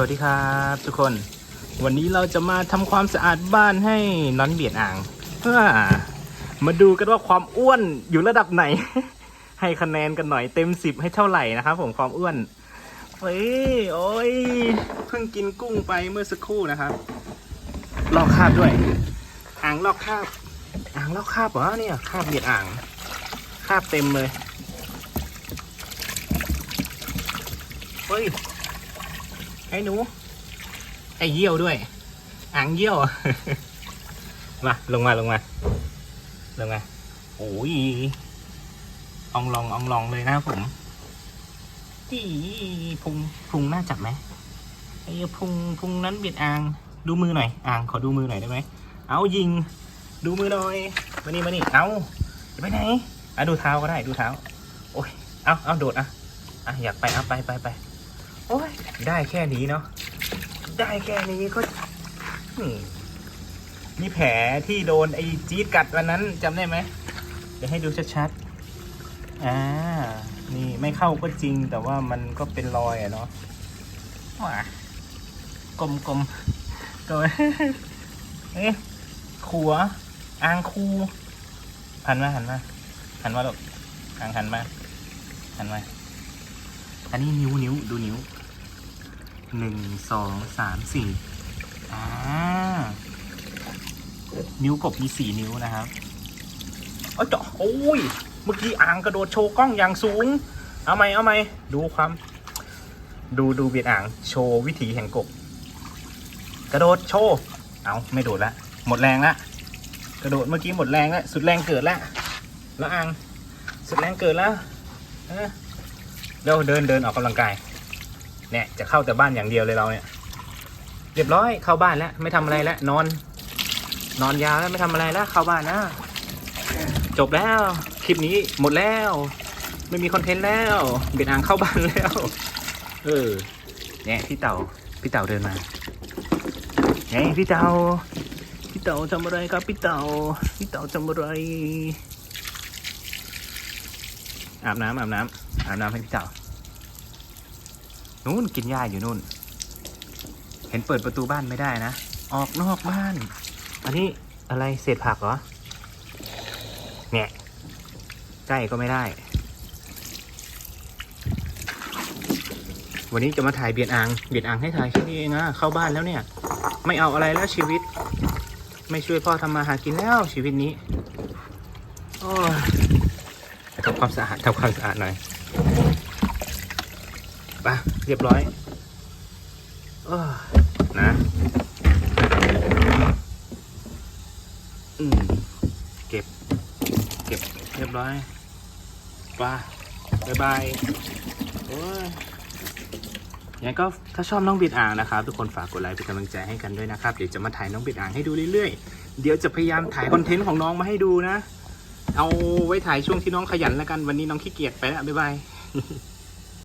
วัสดีครับทุกคน วันนี้เราจะมาทำความสะอาดบ้านให้น้อนเบียดอ่างเพื่อมาดูกันว่าความอ้วนอยู่ระดับไหน ให้คะแนนกันหน่อยเต็มสิบให้เท่าไหร่นะครับผมความอ้วนเฮ้ยโอ้ยเพิ่งกินกุ้งไปเมื่อสักครู่นะครับลอกคาบด้วย อ่างลอกคาบ อ่างลอกคาบเหรอเนี่ยคาบเบียดอ่างคาบเต็มเลยเฮ้ย ไอ้หนู ไอ้เยี่ยวด้วยอ่างเยี่ยว มาลงมาลงมาลงมาโอ้ยอองลองอองลองเลยนะครับผมจีพุงพุงน่าจับไหมไอ้พุงพุงนั้นเบียดอ่าง ดูมือหน่อยอ่างขอดูมือหน่อยได้ไหมเอายิง ดูมือหน่อยมานี่มานี่เอาจะไปไหนอะดูเท้าก็ได้ดูเท้า โอ้ยเอาเอาโดดอะอะอยากไปเอาไปไปไป โอ้ยได้แค่นี้เนาะได้แค่นี้ก็อืมนี่แผลที่โดนไอ้จี๊ดกัดวันนั้นจำได้ไหมเดี๋ยวให้ดูชัดๆอ่านี่ไม่เข้าก็จริงแต่ว่ามันก็เป็นรอยอะเนาะว้ากลมกลมๆก็เอ๊ะขัวอ่างคูหันมาหันมาหันมาลูกอ่างหันมาหันมาอันนี้นิ้วนิ้วดูนิ้ว หนึ่งสองสามสี่อ่านิ้วกบมีสี่นิ้วนะครับเอ้ยเจาะโอ้ย เมื่อกี้อ่างกระโดดโชว์กล้องอย่างสูง เอาไหมเอาไหมดูความ ดูดูเบียดอ่างโชว์วิถีแห่งกบ กระโดดโชว์ เอาไม่โดดละหมดแรงละกระโดดเมื่อกี้หมดแรงแล้วสุดแรงเกิดละแล้วอ่างสุดแรงเกิดแล้วเร็วเดินเดินออกกำลังกาย เนี่ยจะเข้าแต่บ้านอย่างเดียวเลยเราเนี่ย เรียบร้อยเข้าบ้านแล้ว ไม่ทำอะไรแล้วนอน นอนยาวแล้วไม่ทำอะไรแล้วเข้าบ้านนะจบแล้วคลิปนี้หมดแล้ว ไม่มีคอนเทนต์แล้วเบียดอ่างเข้าบ้านแล้ว เออเนี่ยพี่เต่าพี่เต่าเดินมาไงพี่เต่าพี่เต่าทำอะไรครับพี่เต่าพี่เต่าทำอะไรอาบน้ำอาบน้ำอาบน้ำให้พี่เต่า นู่นกินหญ้าอยู่นู่น เห็นเปิดประตูบ้านไม่ได้นะ ออกนอกบ้าน อันนี้อะไรเศษผักเหรอ เนี่ยใกล้ก็ไม่ได้ วันนี้จะมาถ่ายเบียดอ่าง เบียดอ่างให้ถ่ายแค่นี้เองอะเข้าบ้านแล้วเนี่ย ไม่เอาอะไรแล้วชีวิต ไม่ช่วยพ่อทำมาหากินแล้วชีวิตนี้ โอ้ทำความสะอาดทำความสะอาดหน่อย ไปเรียบร้อยอนะอืมเก็บ เก็บเรียบร้อยไปบายบายโอ้ยยังก็ถ้าชอบน้องบิดอ่างนะครับ ทุกคนฝากกดไลค์เป็นกำลังใจให้กันด้วยนะครับ เดี๋ยวจะมาถ่ายน้องบิดอ่างให้ดูเรื่อยๆ เดี๋ยวจะพยายามถ่ายคอนเทนต์ของน้องมาให้ดูนะ เอาไว้ถ่ายช่วงที่น้องขยันแล้วกันวันนี้น้องขี้เกียจไปแล้วบ๊ายบาย